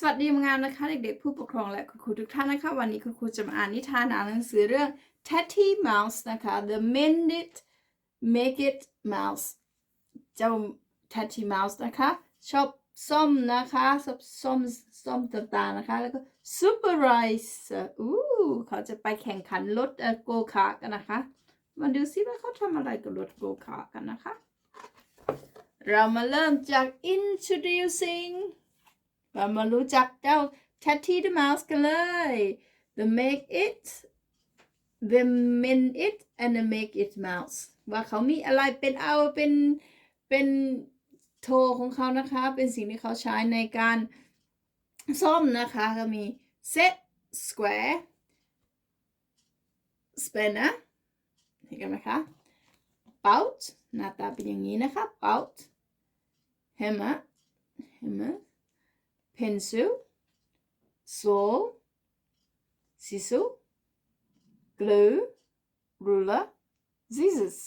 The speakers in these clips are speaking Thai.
สวัสดีงามนะคะ เด็กๆผู้ปกครองและคุณครูทุกท่านนะคะ วันนี้คุณครูจะมาอ่านนิทานอ่านหนังสือเรื่อง Tatty Mouse นะคะ The Mend It Make It Mouse เจ้า Tatty Mouse นะคะ ชอบส้มนะคะชอบส้มส้มต่างๆนะคะ แล้วก็ Super Rice อู้เขาจะไปแข่งขันรถโกคากันนะคะ มาดูซิว่าเขาทำอะไรกับรถโกคากันนะคะ เรามาเริ่มจาก introducing เรามารู้จักเจ้า Tatty the Mouse กันเลย the make it the mend it and the make it mouse ว่าเขามีอะไรเป็นเอาเป็นเป็นโทของเขานะคะ เป็นสิ่งที่เขาใช้ในการซ่อมนะคะก็มี set square spanner เห็นกันไหมคะ bout หน้าตาเป็นอย่างนี้นะคะ bout hammer hammer pencil, saw, scissor, glue, ruler, scissors.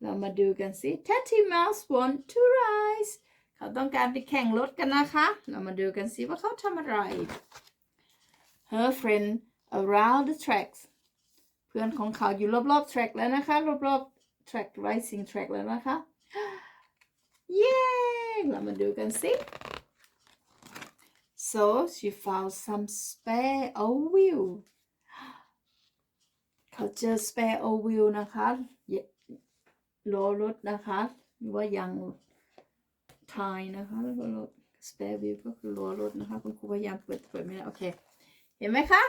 เรามาดูกันสิ Tatty Mouse want to rise เขาต้องการไปแข่งรถกันนะคะ เรามาดูกันสิว่าเขาทำอะไร Her friend around the tracks เพื่อนของเขาอยู่รอบๆ track แล้วนะคะ รอบๆ track racing track แล้วนะคะ เย้ เรามาดูกันสิ So she found some spare old wheel เขาเจอ spare old wheel นะคะล้อรถนะคะหรือว่ายางทายนะคะแล้วก็รถ spare wheel ก็คือล้อรถนะคะ คุณครูพยายามเปิดเปิดไม่ได้โอเค เห็นไหมคะ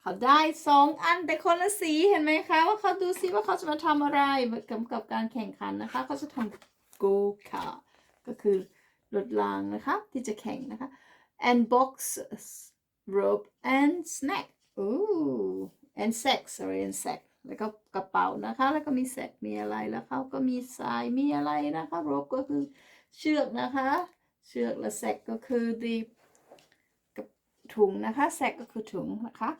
เขาได้สองอันแต่คนละสีเห็นไหมคะ ว่าเขาดูซิว่าเขาจะมาทำอะไรกับกับการแข่งขันนะคะ เขาจะทำ go car ก็คือรถรางนะคะ ที่จะแข่งนะคะ and boxes, rope and snack. Ooh, and sack, sorry, and sack. แล้วก็กระเป๋านะคะ แล้วก็มีแซกมีอะไรแล้วเขาก็มีสายมีอะไรนะคะ rope ก็คือเชือกนะคะ เชือกและแซกก็คือดีกับถุงนะคะแซกก็คือถุงนะคะ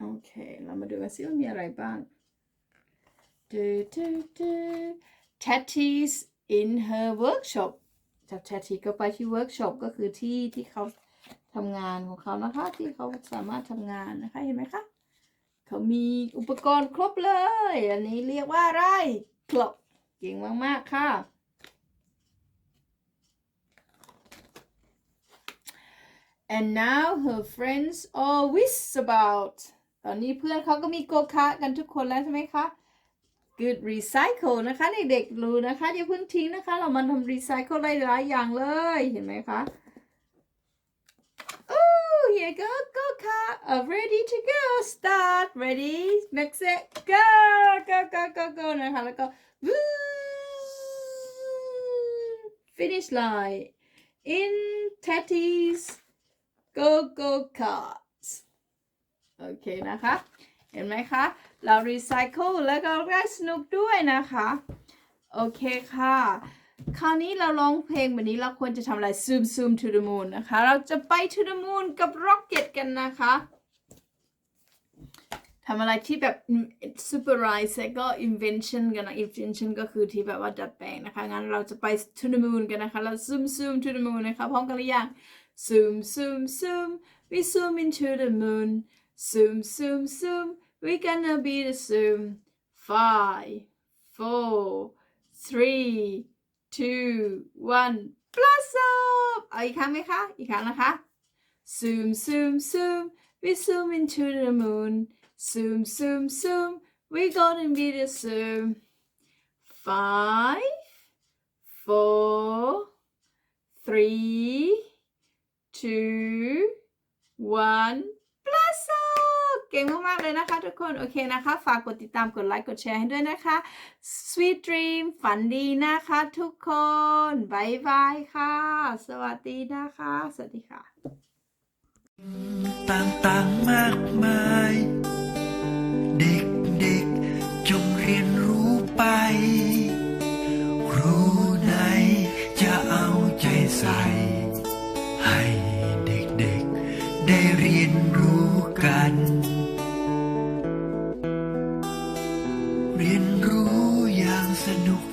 โอเค เรามาดูกันซิว่ามีอะไรบ้าง do do do tatties in her workshop จากแชทีก็ไปที่เวิร์กช็อปก็คือที่ที่เขาทำงานของเขานะคะ ที่เขาสามารถทำงานนะคะเห็นไหมคะเขามีอุปกรณ์ครบเลย อันนี้เรียกว่าอะไรครบเก่งมาก ๆ ค่ะ and now her friends all wish about ตอนนี้เพื่อนเขาก็มีโกคากันทุกคนแล้วใช่ไหมคะ good recycle นะคะเด็กๆรู้นะคะอย่าเพิ่งทิ้งนะคะ เรามาทำ recycle หลายๆอย่างเลยเห็นไหมคะ oh here go go car uh, ready to go start ready next set go go go go go นะคะแล้วก็ finish line in tatties go go cars โอเคนะคะ เห็นไหมคะ เรารีไซเคิลแล้วก็ได้สนุกด้วยนะคะ โอเคค่ะ คราวนี้เราร้องเพลงแบบนี้เราควรจะทำอะไร zoom zoom to the moon นะคะ เราจะไป to the moon กับ rocket กันนะคะทำอะไรที่แบบ superize ก็ invention กันนะ invention ก็คือที่แบบว่าดัดแปลงนะคะ งั้นเราจะไป to the moon กันนะคะ เรา zoom zoom to the moon นะคะพร้อมกันหรือยัง zoom zoom zoom we zoom into the moon zoom zoom zoom we're gonna be the zoom five four three two one blossom เอาอีกครั้งไหมคะ อีกครั้งนะคะ zoom zoom zoom we zoom into the moon zoom zoom zoom we're gonna be the zoom five four three เก่งมาก ๆ เลยนะคะทุกคน โอเคนะคะ ฝากกดติดตามกดไลค์ กดแชร์ให้ด้วยนะคะ Sweet Dream ฝันดีนะคะทุกคนบายบายค่ะ สวัสดีนะคะ สวัสดีค่ะ ต่างๆมากมาย เด็กๆ เรียนรู้กัน เรียนรู้อย่างสนุก